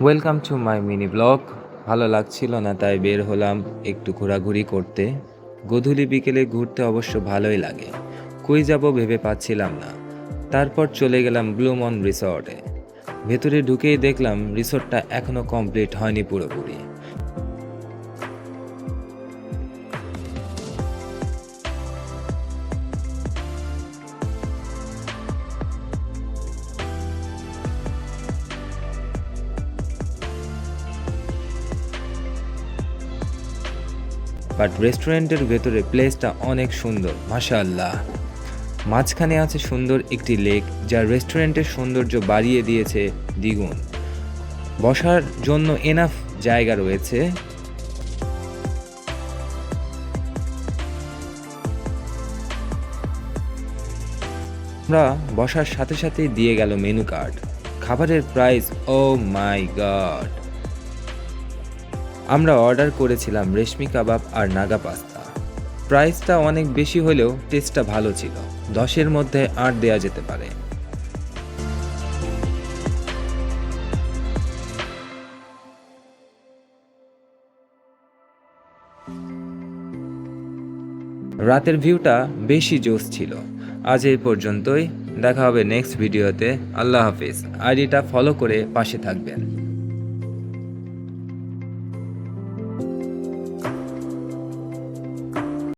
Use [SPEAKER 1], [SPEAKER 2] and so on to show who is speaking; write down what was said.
[SPEAKER 1] Welcome to my mini blog ভালো লাগছিল না, তাই বের হলাম একটু ঘোরাঘুরি করতে। গধূলি বিকেলে ঘুরতে অবশ্য ভালোই লাগে। কই যাব ভেবে পাচ্ছিলাম না। তারপর চলে গেলাম ব্লুমন রিসর্টে ভেতরে ঢুকেই দেখলাম রিসর্টটা এখনও কমপ্লিট হয়নি পুরোপুরি। বাট রেস্টুরেন্টের ভেতরে প্লেসটা অনেক সুন্দর, মাশাআল্লাহ। মাঝখানে আছে সুন্দর একটি লেক, যা রেস্টুরেন্টের সৌন্দর্য বাড়িয়ে দিয়েছে দ্বিগুণ। বসার জন্য এনাফ জায়গা রয়েছে। আমরা বসার সাথে সাথেই দিয়ে গেল মেনু কার্ড। খাবারের প্রাইস ও মাই গড আমরা অর্ডার করেছিলাম রেশমি কাবাব আর নাগা পাস্তা। প্রাইসটা অনেক বেশি হলেও টেস্টটা ভালো ছিল। দশের মধ্যে আট দেওয়া যেতে পারে। রাতের ভিউটা বেশি জোস ছিল। আজ এই পর্যন্তই। দেখা হবে নেক্সট ভিডিওতে। আল্লাহ হাফিজ। আইডিটা ফলো করে পাশে থাকবেন।